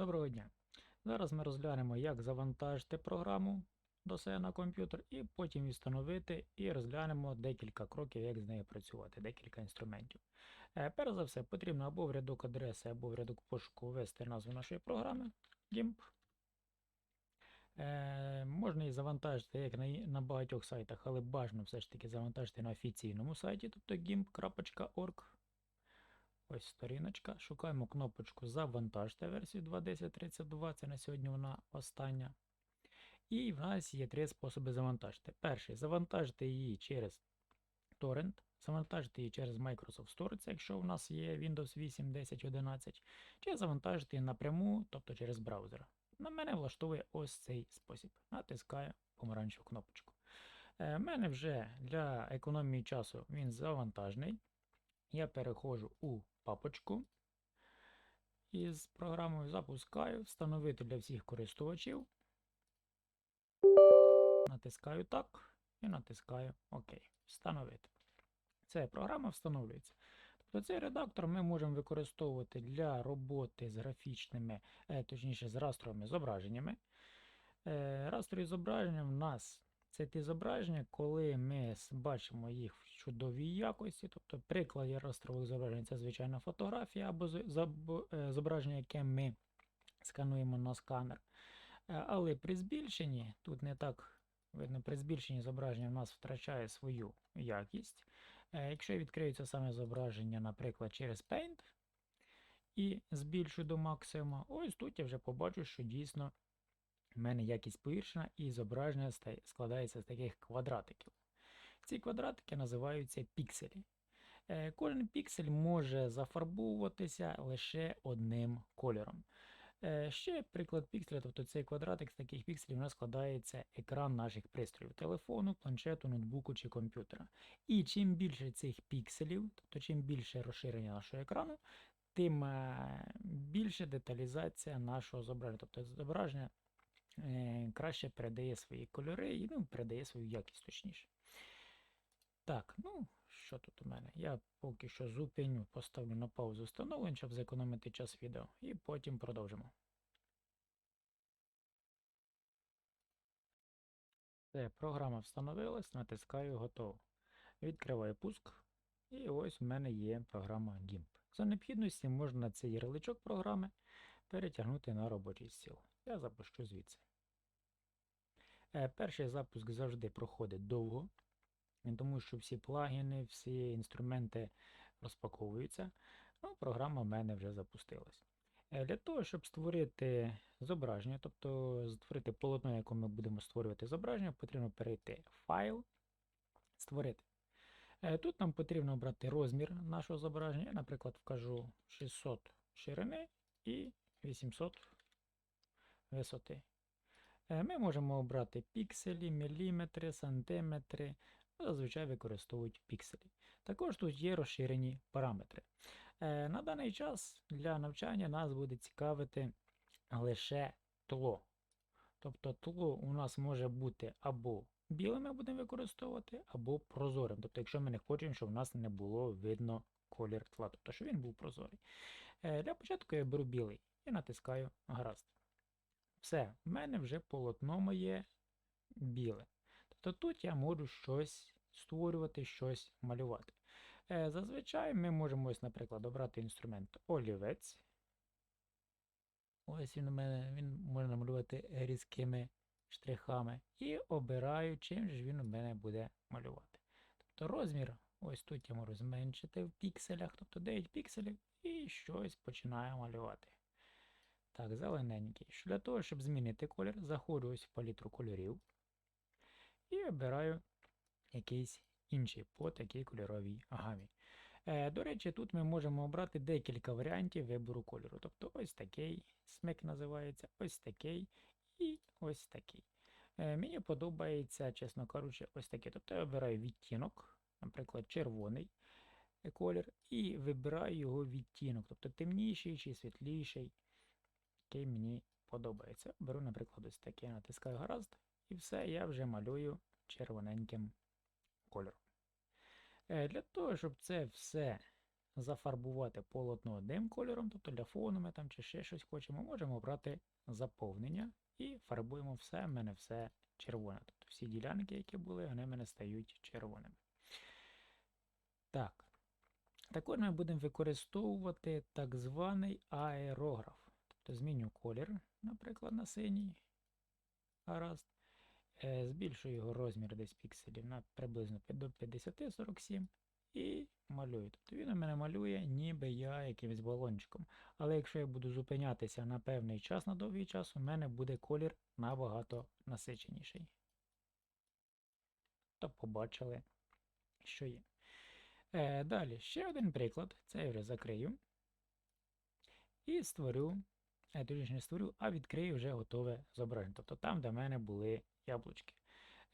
Доброго дня! Зараз ми розглянемо, як завантажити програму до себе на комп'ютер, і потім її встановити, і розглянемо декілька кроків, як з нею працювати, декілька інструментів. Е, Перш за все, потрібно або в рядок адреси, або в рядок пошуку ввести назву нашої програми GIMP. Е, можна її завантажити як на, на багатьох сайтах, але бажано все ж таки завантажити на офіційному сайті, тобто gimp.org. Ось сторіночка. Шукаємо кнопочку Завантажте версію 2.10.32. Це на сьогодні вона остання. І в нас є три способи завантажити. Перший завантажити її через торрент, завантажити її через Microsoft Store, це якщо у нас є Windows 8, 10, 11, чи завантажити її напряму, тобто через браузер. На мене влаштовує ось цей спосіб. Натискаю помаранчеву кнопочку. Е, в мене вже для економії часу він завантажений. Я переходжу у папочку із програмою запускаю, встановити для всіх користувачів. Натискаю так і натискаю ОК. Встановити. Це програма встановлюється. Тобто цей редактор ми можемо використовувати для роботи з графічними, е, точніше з растровими зображеннями. Е, Растрові зображення в нас це ті зображення, коли ми бачимо їх в чудовій якості. Тобто приклад растрових зображень це звичайна фотографія або е, зображення, яке ми скануємо на сканер. Е, Але при збільшенні, тут не так видно, при збільшенні зображення в нас втрачає свою якість. Е, Якщо я саме зображення, наприклад, через Paint і збільшу до максимуму, ось тут я вже побачу, що дійсно в мене якість погіршена і зображення складається з таких квадратиків. Ці квадратики називаються пікселі. Е, Кожен піксель може зафарбовуватися лише одним кольором. Е, Ще приклад пікселя, тобто цей квадратик з таких пікселів у нас складається екран наших пристроїв телефону, планшету, ноутбуку чи комп'ютера. І чим більше цих пікселів, тобто чим більше розширення нашого екрану, тим е, більше деталізація нашого зображення. Тобто зображення краще передає свої кольори і ну, передає свою якість точніше. Так, ну що тут у мене? Я поки що зупиню, поставлю на паузу встановлення, щоб зекономити час відео, і потім продовжимо. Все, програма встановилась, натискаю готово. Відкриваю пуск. І ось в мене є програма GIMP. За необхідності можна цей ярличок програми перетягнути на робочий стіл. Я запущу звідси. Е, Перший запуск завжди проходить довго, е, тому що всі плагіни, всі інструменти розпаковуються. Ну, програма в мене вже запустилась. Е, Для того, щоб створити зображення, тобто створити полотно, яке ми будемо створювати зображення, потрібно перейти в файл, створити. Тут нам потрібно обрати розмір нашого зображення. Я, наприклад, вкажу 600 ширини і 800 висоти. Е, Ми можемо обрати пікселі, міліметри, сантиметри. Зазвичай використовують пікселі. Також тут є розширені параметри. Е, На даний час для навчання нас буде цікавити лише тло. Тобто тло у нас може бути або білим ми будемо використовувати, або прозорим. Тобто, якщо ми не хочемо, щоб у нас не було видно колір тла, тобто, щоб він був прозорий. Е, Для початку я беру білий і натискаю гаразд. Все, в мене вже полотно моє біле. Тобто тут я можу щось створювати, щось малювати. Е, Зазвичай ми можемо, ось, наприклад, обрати інструмент олівець. Ось він у мене він може намалювати різкими штрихами. І обираю, чим же він у мене буде малювати. Тобто розмір, ось тут я можу зменшити в пікселях, тобто 9 пікселів, і щось починаю малювати. Так, зелененький. Для того, щоб змінити колір, заходжу ось в палітру кольорів і обираю якийсь інший по такій кольоровій гамі. Е, До речі, тут ми можемо обрати декілька варіантів вибору кольору. Тобто ось такий смик називається, ось такий і ось такий. Е, Мені подобається, чесно кажучи, ось такий. Тобто я обираю відтінок, наприклад, червоний колір, і вибираю його відтінок, тобто темніший чи світліший, який мені подобається. Беру, наприклад, ось такий, натискаю гаразд, і все, я вже малюю червоненьким кольором. Е, Для того, щоб це все зафарбувати полотно одним кольором, тобто для фону ми там чи ще щось хочемо, можемо обрати заповнення і фарбуємо все, в мене все червоне. Тобто всі ділянки, які були, вони в мене стають червоними. Так. Також ми будемо використовувати так званий аерограф. Зміню колір, наприклад, на синій. Гаразд. Е, Збільшую його розмір десь пікселів на приблизно до 50-47 і малюю. Тобто він у мене малює, ніби я якимось балончиком. Але якщо я буду зупинятися на певний час, на довгий час, у мене буде колір набагато насиченіший. То побачили, що є. Е, далі, ще один приклад. Це я вже закрию. І створю, е, точніше не створю, а відкрию вже готове зображення. Тобто там, де в мене були яблучки.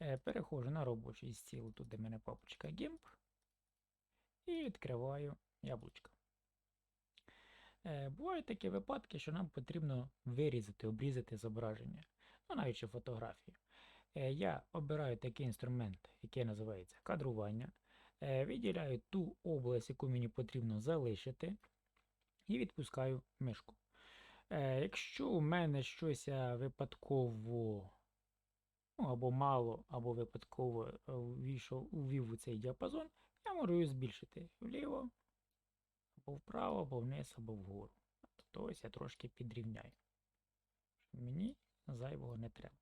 Е, переходжу на робочий стіл, тут де в мене папочка GIMP. І відкриваю яблучко. Е, бувають такі випадки, що нам потрібно вирізати, обрізати зображення. Ну, навіть ще фотографію. Е, я обираю такий інструмент, який називається кадрування. Виділяю ту область, яку мені потрібно залишити, і відпускаю мишку. Е, якщо у мене щось випадково ну, або мало, або випадково е, увійшов, увів у цей діапазон, я можу її збільшити вліво, або вправо, або вниз, або вгору. Тобто ось я трошки підрівняю. Мені зайвого не треба.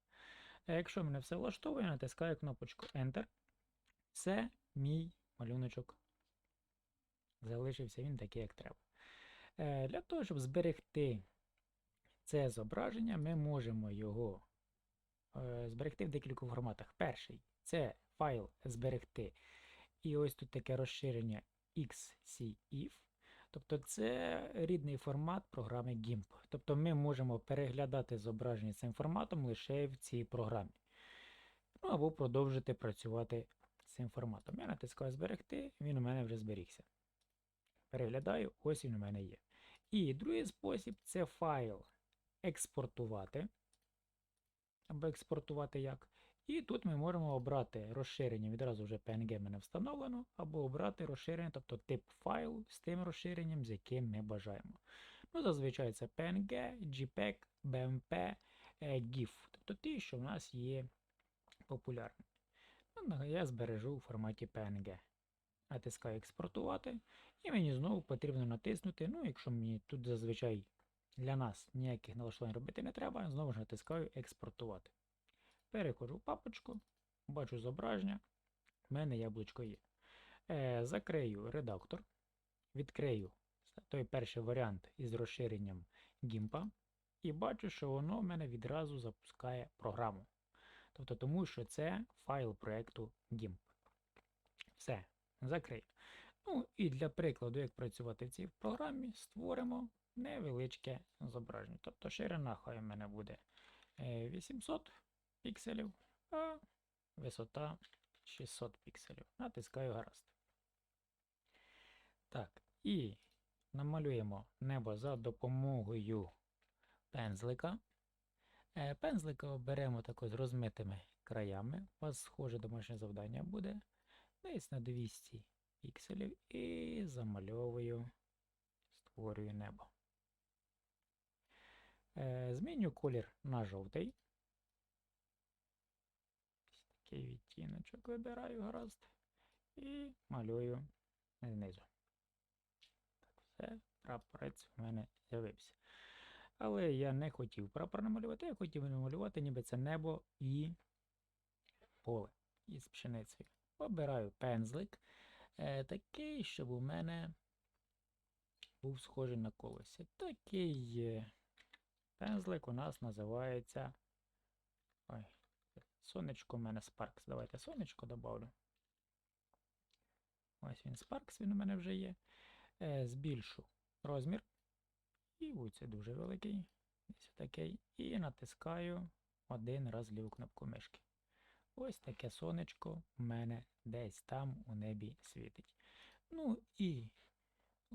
А якщо мене все влаштовує, натискаю кнопочку Enter. Все, мій малюночок залишився він такий, як треба. Е, Для того, щоб зберегти це зображення, ми можемо його е, зберегти в декількох форматах. Перший це файл зберегти. І ось тут таке розширення XCIF. Тобто це рідний формат програми GIMP. Тобто ми можемо переглядати зображення цим форматом лише в цій програмі. Ну або продовжити працювати цим форматом. Я натискаю зберегти, він у мене вже зберігся. Переглядаю, ось він у мене є. І другий спосіб це файл експортувати. Або експортувати як. І тут ми можемо обрати розширення, відразу вже PNG мене встановлено, або обрати розширення, тобто тип файлу з тим розширенням, з яким ми бажаємо. Ну, зазвичай це PNG, JPEG, BMP, е, GIF. Тобто ті, що в нас є популярні. Ну, я збережу у форматі PNG. Натискаю експортувати. І мені знову потрібно натиснути. Ну, якщо мені тут зазвичай для нас ніяких налаштувань робити не треба, знову ж натискаю експортувати. Переходжу в папочку, бачу зображення, в мене яблучко є. Е, закрию редактор, відкрию той перший варіант із розширенням GIMP, і бачу, що воно в мене відразу запускає програму. Тобто тому, що це файл проєкту GIMP. Все, закрию. Ну і для прикладу, як працювати в цій програмі, створимо невеличке зображення. Тобто ширина хай в мене буде е, 800 пікселів, а висота 600 пікселів. Натискаю гаразд. Так, і намалюємо небо за допомогою пензлика. Е, Пензлика оберемо тако з розмитими краями. У вас схоже домашнє завдання буде. Десь на 200 пікселів і замальовую, створюю небо. Е, Зміню колір на жовтий. Ось Такий відтіночок вибираю гаразд. І малюю знизу. Так, все, прапорець в мене з'явився. Але я не хотів прапор намалювати, я хотів намалювати ніби це небо і поле із пшеницею. Обираю пензлик. Е, такий, щоб у мене був схожий на колосся. Такий пензлик у нас називається. Ой, сонечко у мене Sparks. Давайте сонечко добавлю. Ось він Sparks, він у мене вже є. Е, збільшу розмір. І ось це дуже великий. Ось такий. І натискаю один раз ліву кнопку мишки. Ось таке сонечко в мене десь там у небі світить. Ну і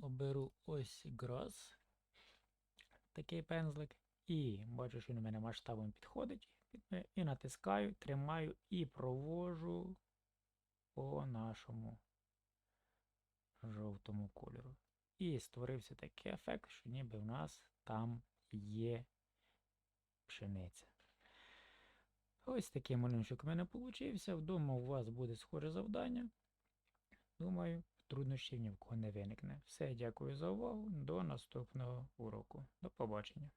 оберу ось Grass, такий пензлик. І бачу, що він у мене масштабом підходить. І натискаю, тримаю і провожу по нашому жовтому кольору. І створився такий ефект, що ніби в нас там є пшениця. Ось такий малюночок у мене получився. Вдома у вас буде схоже завдання. Думаю, труднощів ні в кого не виникне. Все, дякую за увагу. До наступного уроку. До побачення.